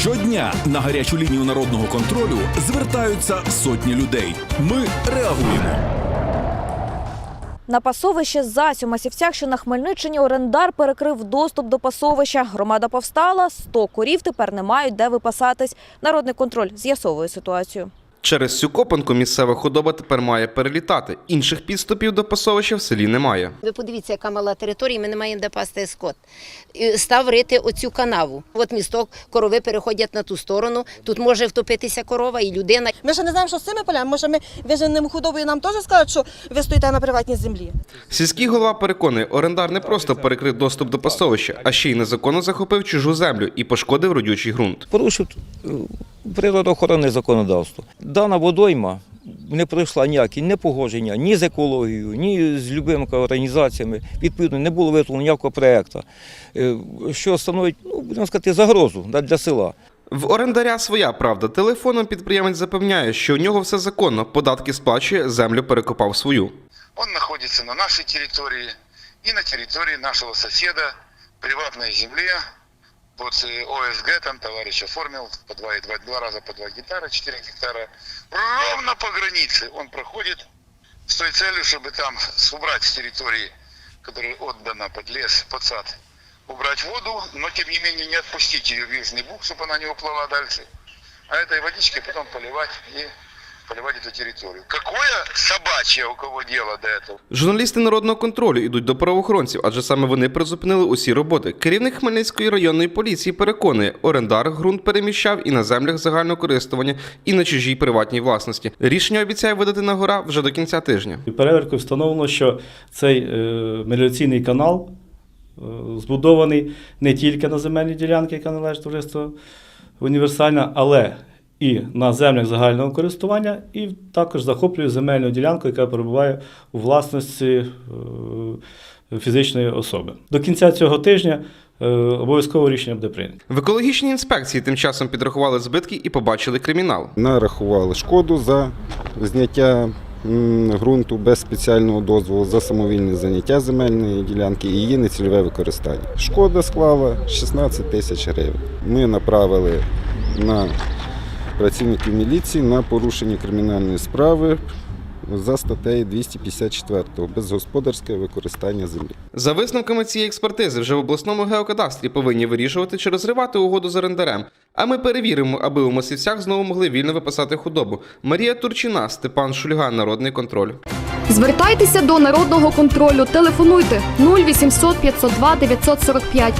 Щодня на гарячу лінію народного контролю звертаються сотні людей. Ми реагуємо. На пасовище Зась у Масівцях, що на Хмельниччині, орендар перекрив доступ до пасовища. Громада повстала, 100 корів тепер не мають де випасатись. Народний контроль з'ясовує ситуацію. Через цю копанку місцева худоба тепер має перелітати. Інших підступів до пасовища в селі немає. Ви подивіться, яка мала територія, ми не маємо де пасти скот. Став рити оцю канаву. От місток, корови переходять на ту сторону. Тут може втопитися корова і людина. Ми ще не знаємо, що з цими полями. Може, ми виженемо худобою, нам теж скажуть, що ви стоїте на приватній землі. Сільський голова переконує, орендар не просто перекрив доступ до пасовища, а ще й незаконно захопив чужу землю і пошкодив родючий ґрунт. порушив е, природоохоронне законодавство. Дана водойма не пройшла ніякі не погодження ні з екологією, ні з любими організаціями. Відповідно, не було виготовлено ніякого проєкту, е, що становить, ну, будемо сказати, загрозу для села. В орендаря своя правда. Телефоном підприємець запевняє, що у нього все законно, податки сплачує, землю перекопав свою. Он находится на нашей территории и на территории нашего соседа, приватной земле. Под э, ОСГ там товарищ оформил по два, два, два раза по 2 гектара, 4 гектара. Ровно по границе он проходит с той целью, чтобы там убрать с территории, которая отдана под лес, под сад, убрать воду, но тем не менее не отпустить ее в Южный Буг, чтобы она не уплыла дальше. А этой водичкой потом поливать и поливать эту территорию. Какое собачье у кого дело до этого? Журналісти народного контролю йдуть до правоохоронців, адже саме вони призупинили усі роботи. Керівник Хмельницької районної поліції переконує, орендар ґрунт переміщав і на землях загального користування, і на чужій приватній власності. Рішення обіцяє видати на гора вже до кінця тижня. Перевіркою встановлено, що цей е, меліораційний канал е, збудований не тільки на земельній ділянці, яка належить товариству універсальна, але і на землях загального користування, і також захоплює земельну ділянку, яка перебуває у власності е, фізичної особи. До кінця цього тижня е, обов'язково рішення буде прийнято. В екологічній інспекції тим часом підрахували збитки і побачили кримінал. нарахували шкоду за зняття м, ґрунту без спеціального дозволу за самовільне заняття земельної ділянки і її нецільове використання. Шкода склала 16 тисяч гривень. Ми направили на працівників міліції на порушення кримінальної справи за статтею 254 безгосподарське використання землі. За висновками цієї експертизи, вже в обласному геокадастрі повинні вирішувати чи розривати угоду з орендарем. А ми перевіримо, аби у масівцях знову могли вільно випасати худобу. Марія Турчина, Степан Шульга, Народний контроль. Звертайтеся до народного контролю. Телефонуйте 0800 502 945